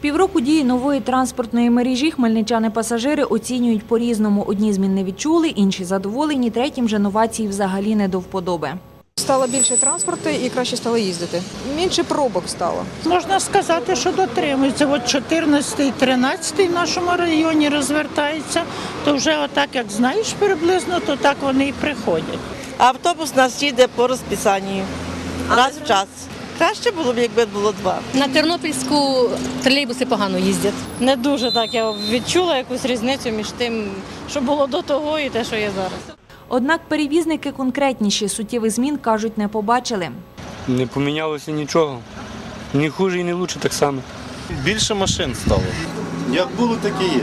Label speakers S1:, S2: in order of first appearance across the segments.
S1: Півроку дії нової транспортної мережі хмельничани-пасажири оцінюють по-різному. Одні змін не відчули, інші задоволені, третім же новації взагалі не до вподоби.
S2: Стало більше транспорту і краще стало їздити. Менше пробок стало.
S3: Можна сказати, що дотримуються. От 14 13 в нашому районі розвертається, то вже отак, як знаєш приблизно, то так вони і приходять.
S4: Автобус у нас їде по розписанню. Раз в час. Краще було б, якби було два.
S5: На Тернопільську тролейбуси погано їздять.
S6: Не дуже так я відчула якусь різницю між тим, що було до того і те, що є зараз.
S1: Однак перевізники конкретніші суттєвих змін, кажуть, не побачили.
S7: Не помінялося нічого. Ні хуже і не лучше так само.
S8: Більше машин стало. Як було, так і є.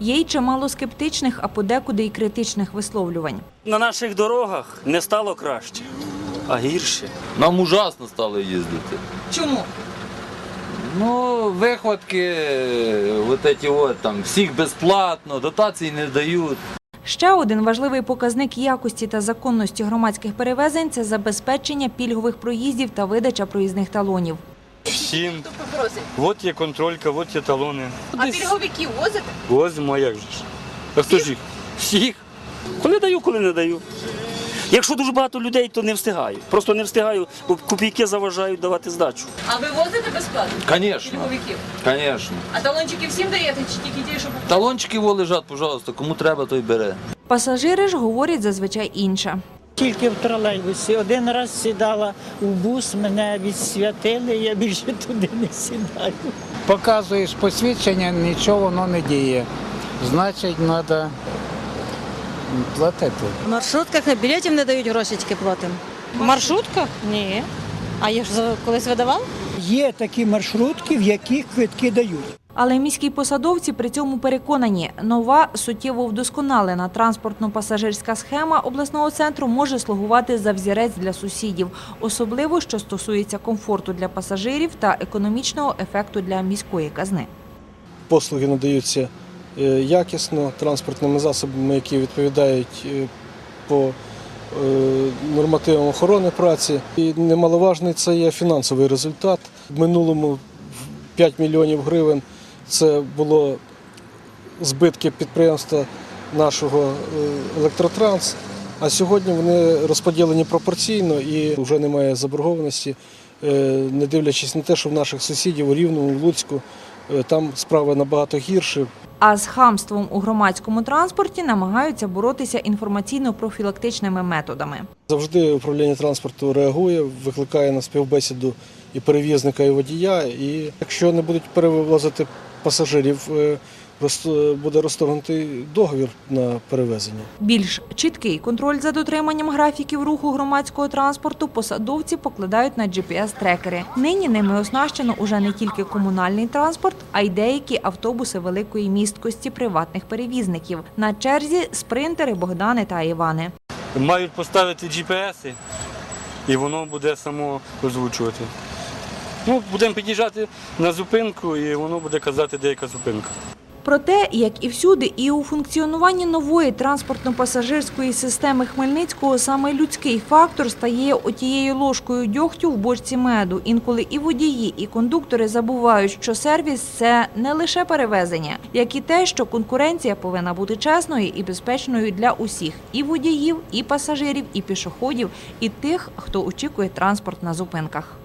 S1: Є й чимало скептичних, а подекуди й критичних висловлювань.
S9: На наших дорогах не стало краще, а гірше.
S10: Нам ужасно стало їздити.
S1: Чому?
S10: Ну, вихватки, от эти от, там, всіх безплатно, дотацій не дають.
S1: Ще один важливий показник якості та законності громадських перевезень це забезпечення пільгових проїздів та видача проїзних талонів.
S7: Всім. От є контролька, от є талони.
S5: А пільговиків возите?
S7: Возимо, а як же ж? А хто ж їх?
S9: Всіх. Коли даю, коли не даю. Якщо дуже багато людей, то не встигаю. Просто не встигаю, бо копійки заважають давати здачу.
S5: А ви возите безплатно
S10: Конечно,
S5: пільговиків?
S10: конечно.
S5: А талончики всім даєте чи тільки ті, що
S10: Талончики во лежать, пожалуйста, кому треба, той бере.
S1: Пасажири ж говорять зазвичай інше.
S3: Тільки в тролейбусі. Один раз сідала в бус, мене відсвятили, я більше туди не сідаю.
S11: Показуєш посвідчення, нічого воно не діє. Значить, треба платити.
S6: В маршрутках на білетів не дають гроші, тільки платимо. В маршрутках? Ні. А я ж колись видавав?
S3: Є такі маршрутки, в яких квитки дають.
S1: Але міські посадовці при цьому переконані, нова суттєво вдосконалена транспортно-пасажирська схема обласного центру може слугувати за взірець для сусідів, особливо що стосується комфорту для пасажирів та економічного ефекту для міської казни.
S12: послуги надаються якісно транспортними засобами, які відповідають е, по е, нормативам охорони праці. І немаловажний це є фінансовий результат. В минулому 5 мільйонів гривень це було збитки підприємства нашого е, електротранс. А сьогодні вони розподілені пропорційно і вже немає заборгованості, е, не дивлячись на те, що в наших сусідів у Рівному, в Луцьку е, там справи набагато гірші.
S1: А з хамством у громадському транспорті намагаються боротися інформаційно-профілактичними методами.
S12: Завжди управління транспорту реагує, викликає на співбесіду і перевізника, і водія. І якщо не будуть перевозити пасажирів, е, буде розторгнутий договір на перевезення.
S1: Більш чіткий контроль за дотриманням графіків руху громадського транспорту посадовці покладають на GPS-трекери. Нині ними оснащено уже не тільки комунальний транспорт, а й деякі автобуси великої місткості приватних перевізників. На черзі спринтери Богдани та Івани.
S7: Мають поставити GPS, і воно буде само озвучувати. Ну, будемо під'їжджати на зупинку, і воно буде казати, де яка зупинка.
S1: Проте, як і всюди, і у функціонуванні нової транспортно-пасажирської системи Хмельницького саме людський фактор стає отією ложкою дьогтю в бочці меду. Інколи і водії, і кондуктори забувають, що сервіс це не лише перевезення, як і те, що конкуренція повинна бути чесною і безпечною для усіх і водіїв, і пасажирів, і пішоходів, і тих, хто очікує транспорт на зупинках.